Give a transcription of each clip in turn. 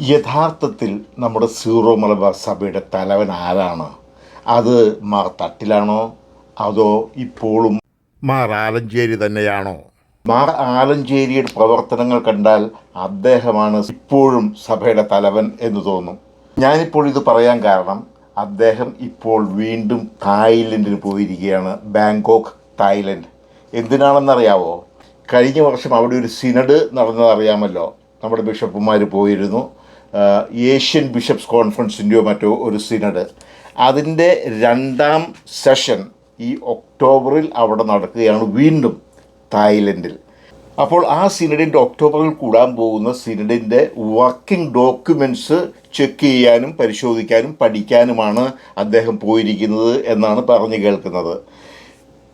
യഥാർത്ഥത്തിൽ നമ്മുടെ സീറോ മലബാർ സഭയുടെ തലവൻ ആരാണ്? അത് മാർ തട്ടിലാണോ? അതോ ഇപ്പോഴും മാർ ആലഞ്ചേരി തന്നെയാണോ? മാർ ആലഞ്ചേരിയുടെ പ്രവർത്തനങ്ങൾ കണ്ടാൽ അദ്ദേഹമാണ് ഇപ്പോഴും സഭയുടെ തലവൻ എന്ന് തോന്നും. ഞാനിപ്പോൾ ഇത് പറയാൻ കാരണം അദ്ദേഹം ഇപ്പോൾ വീണ്ടും തായ്ലൻഡിന് പോയിരിക്കുകയാണ് ബാങ്കോക്ക് തായ്ലൻഡ്. എന്തിനാണെന്നറിയാവോ? കഴിഞ്ഞ വർഷം അവിടെ ഒരു സിനഡ് നടന്നതറിയാമല്ലോ നമ്മുടെ ബിഷപ്പുമാർ പോയിരുന്നു. ഏഷ്യൻ ബിഷപ്സ് കോൺഫറൻസിന്റെയോ മറ്റോ ഒരു സിനഡ്. അതിന്റെ രണ്ടാം സെഷൻ ഈ ഒക്ടോബറിൽ അവിടെ നടക്കുകയാണ് വീണ്ടും തായ്ലൻഡിൽ. അപ്പോൾ ആ സിനഡിന്റെ ഒക്ടോബറിൽ കൂടാൻ പോകുന്ന സിനഡിന്റെ വർക്കിംഗ് ഡോക്യുമെന്റ്സ് ചെക്ക് ചെയ്യാനും പരിശോധിക്കാനും പഠിക്കാനുമാണ് അദ്ദേഹം പോയിരിക്കുന്നത് എന്നാണ് പറഞ്ഞു കേൾക്കുന്നത്.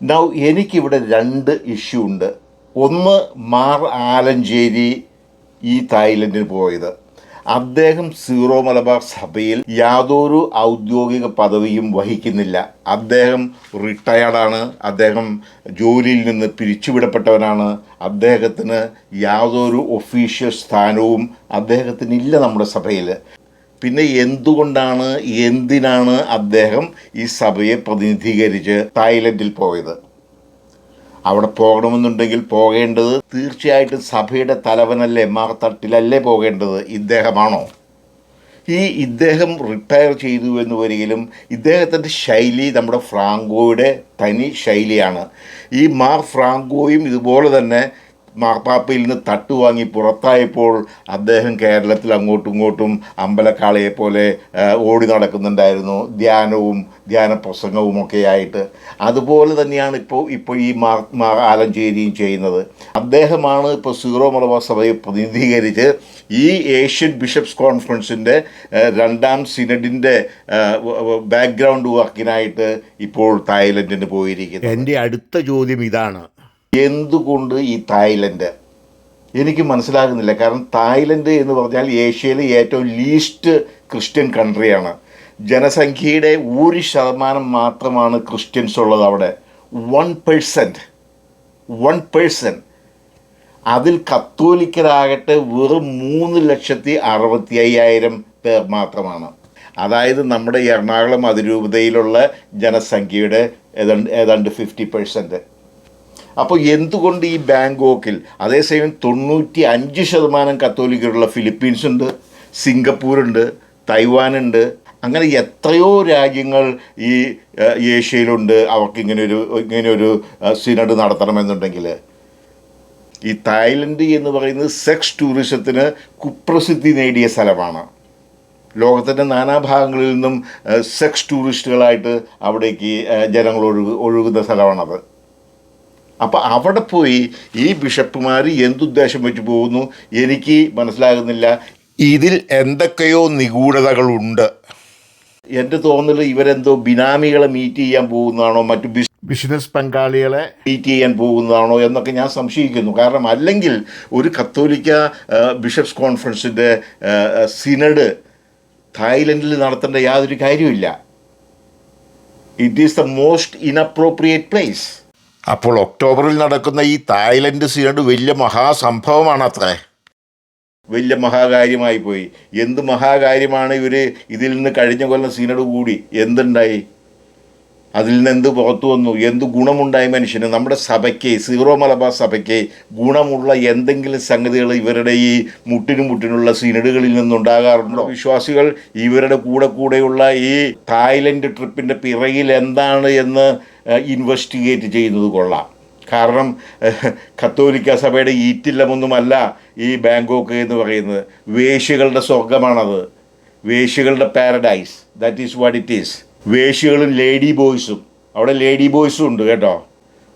നൗ എനിക്കിവിടെ രണ്ട് ഇഷ്യൂ ഉണ്ട്. ഒന്ന് മാർ ആലഞ്ചേരി ഈ തായ്ലൻഡിന് പോയത്. അദ്ദേഹം സീറോ മലബാർ സഭയിൽ യാതൊരു ഔദ്യോഗിക പദവിയും വഹിക്കുന്നില്ല. അദ്ദേഹം റിട്ടയർഡാണ്. അദ്ദേഹം ജോലിയിൽ നിന്ന് പിരിച്ചുവിടപ്പെട്ടവനാണ്. അദ്ദേഹത്തിന് യാതൊരു ഒഫീഷ്യൽ സ്ഥാനവും അദ്ദേഹത്തിന് ഇല്ല നമ്മുടെ സഭയിൽ. പിന്നെ എന്തുകൊണ്ടാണ് എന്തിനാണ് അദ്ദേഹം ഈ സഭയെ പ്രതിനിധീകരിച്ച് തായ്ലൻഡിൽ പോയത്? അവിടെ പോകണമെന്നുണ്ടെങ്കിൽ പോകേണ്ടത് തീർച്ചയായിട്ടും സഭയുടെ തലവനല്ലേ മാർ തട്ടിലല്ലേ പോകേണ്ടത്? ഇദ്ദേഹമാണോ? ഈ ഇദ്ദേഹം റിട്ടയർ ചെയ്തു എന്ന് വരികിലും ഇദ്ദേഹത്തിന്റെ ശൈലി നമ്മുടെ ഫ്രാങ്കോയുടെ തനി ശൈലിയാണ്. ഈ മാർ ഫ്രാങ്കോയും ഇതുപോലെ തന്നെ മാർപ്പാപ്പയിൽ നിന്ന് തട്ടുവാങ്ങി പുറത്തായപ്പോൾ അദ്ദേഹം കേരളത്തിൽ അങ്ങോട്ടും ഇങ്ങോട്ടും അമ്പലക്കാളയെ പോലെ ഓടി നടക്കുന്നുണ്ടായിരുന്നു. ധ്യാനവും ധ്യാന പ്രസംഗവും ഒക്കെ ആയിട്ട്. അതുപോലെ തന്നെയാണ് ഇപ്പോൾ ഇപ്പോൾ ഈ മാർ ആലഞ്ചേരിയും ചെയ്യുന്നത്. അദ്ദേഹമാണ് ഇപ്പോൾ സീറോ മലബാർ സഭയെ പ്രതിനിധീകരിച്ച് ഈ ഏഷ്യൻ ബിഷപ്സ് കോൺഫറൻസിന്റെ രണ്ടാം സിനഡിന്റെ ബാക്ക്ഗ്രൗണ്ട് വർക്കിനായിട്ട് ഇപ്പോൾ തായ്ലൻഡിന് പോയിരിക്കുന്നത്. എന്റെ അടുത്ത ചോദ്യം ഇതാണ്. എന്തുകൊണ്ട് ഈ തായ്ലൻഡ്? എനിക്ക് മനസ്സിലാകുന്നില്ല. കാരണം തായ്ലൻഡ് എന്ന് പറഞ്ഞാൽ ഏഷ്യയിലെ ഏറ്റവും ലീസ്റ്റ് ക്രിസ്ത്യൻ കൺട്രിയാണ്. ജനസംഖ്യയുടെ ഒരു ശതമാനം മാത്രമാണ് ക്രിസ്ത്യൻസ് ഉള്ളത് അവിടെ. വൺ പേഴ്സന്റ് വൺ പേഴ്സൺ അതിൽ കത്തോലിക്കരാകട്ടെ വെറും മൂന്ന് ലക്ഷത്തി അറുപത്തി അയ്യായിരം പേർ മാത്രമാണ്. അതായത് നമ്മുടെ എറണാകുളം അതിരൂപതയിലുള്ള ജനസംഖ്യയുടെ ഏതാണ്ട് ഏതാണ്ട് ഫിഫ്റ്റി പെർസെന്റ് അപ്പോൾ എന്തുകൊണ്ട് ഈ ബാങ്കോക്കിൽ അതേസമയം തൊണ്ണൂറ്റി അഞ്ച് ശതമാനം കത്തോലിക്കരുള്ള ഫിലിപ്പീൻസ് ഉണ്ട് സിംഗപ്പൂരുണ്ട് തൈവാനുണ്ട് അങ്ങനെ എത്രയോ രാജ്യങ്ങൾ ഈ ഏഷ്യയിലുണ്ട് അവർക്ക് ഇങ്ങനെയൊരു ഇങ്ങനെയൊരു സിനഡ് നടത്തണമെന്നുണ്ടെങ്കിൽ. ഈ തായ്ലൻഡ് എന്ന് പറയുന്നത് സെക്സ് ടൂറിസത്തിന് കുപ്രസിദ്ധി നേടിയ സ്ഥലമാണ്. ലോകത്തിന്റെ നാനാഭാഗങ്ങളിൽ നിന്നും സെക്സ് ടൂറിസ്റ്റുകളായിട്ട് അവിടേക്ക് ജനങ്ങൾ ഒഴുകു ഒഴുകുന്ന സ്ഥലമാണത്. അപ്പോൾ അവിടെ പോയി ഈ ബിഷപ്പുമാർ എന്തുദ്ദേശം വെച്ച് പോകുന്നു? എനിക്ക് മനസ്സിലാകുന്നില്ല. ഇതിൽ എന്തൊക്കെയോ നിഗൂഢതകളുണ്ട്. എന്റെ തോന്നൽ ഇവരെന്തോ ബിനാമികളെ മീറ്റ് ചെയ്യാൻ പോകുന്നതാണോ? മറ്റു ബിസ് ബിസിനസ് പങ്കാളികളെ മീറ്റ് ചെയ്യാൻ പോകുന്നതാണോ എന്നൊക്കെ ഞാൻ സംശയിക്കുന്നു. കാരണം അല്ലെങ്കിൽ ഒരു കത്തോലിക്ക ബിഷപ്സ് കോൺഫറൻസിന്റെ സിനഡ് തായ്ലൻഡിൽ നടത്തേണ്ട യാതൊരു കാര്യമില്ല it is the most inappropriate place അപ്പോൾ ഒക്ടോബറിൽ നടക്കുന്ന ഈ തായ്ലൻഡ് സീനോട് വലിയ മഹാസംഭവമാണ് അത്രേ വലിയ മഹാകാര്യമായി പോയി. എന്ത് മഹാകാര്യമാണ് ഇവർ ഇതിൽ നിന്ന് കഴിഞ്ഞ കൊല്ലം സീനോട് കൂടി? എന്തുണ്ടായി? അതിൽ നിന്ന് എന്ത് പുറത്തു വന്നു? എന്ത് ഗുണമുണ്ടായി മനുഷ്യന്? നമ്മുടെ സഭയ്ക്ക് സീറോ മലബാർ സഭയ്ക്ക് ഗുണമുള്ള എന്തെങ്കിലും സംഗതികൾ ഇവരുടെ ഈ മുട്ടിനും മുട്ടിനുള്ള സീനഡുകളിൽ നിന്നുണ്ടാകാറുണ്ടോ? വിശ്വാസികൾ ഇവരുടെ കൂടെ കൂടെയുള്ള ഈ തായ്ലൻഡ് ട്രിപ്പിന്റെ പിറകിൽ എന്താണ് എന്ന് ഇൻവെസ്റ്റിഗേറ്റ് ചെയ്യുന്നത് കൊള്ളാം. കാരണം കത്തോലിക്ക സഭയുടെ ഈറ്റില്ലമൊന്നുമല്ല ഈ ബാങ്കോക്ക് എന്ന് പറയുന്നത്. വേശ്യകളുടെ സ്വർഗമാണത് വേശ്യകളുടെ paradise that is what it is വേശ്യകളും lady ബോയ്സും അവിടെ ലേഡി ബോയ്സും ഉണ്ട് കേട്ടോ.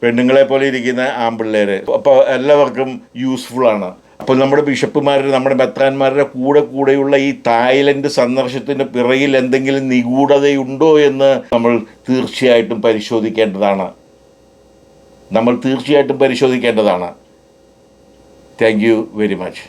പെണ്ണുങ്ങളെ പോലെ ഇരിക്കുന്ന ആമ്പിള്ളേർ അപ്പോൾ എല്ലാവർക്കും യൂസ്ഫുള്ളാണ് അപ്പോൾ നമ്മുടെ ബിഷപ്പുമാരുടെ നമ്മുടെ മെത്രാന്മാരുടെ കൂടെ കൂടെയുള്ള ഈ തായ്ലൻഡ് സന്ദർശനത്തിന്റെ പിറകിൽ എന്തെങ്കിലും നിഗൂഢതയുണ്ടോ എന്ന് നമ്മൾ തീർച്ചയായിട്ടും പരിശോധിക്കേണ്ടതാണ്. നമ്മൾ തീർച്ചയായിട്ടും പരിശോധിക്കേണ്ടതാണ്. Thank you very much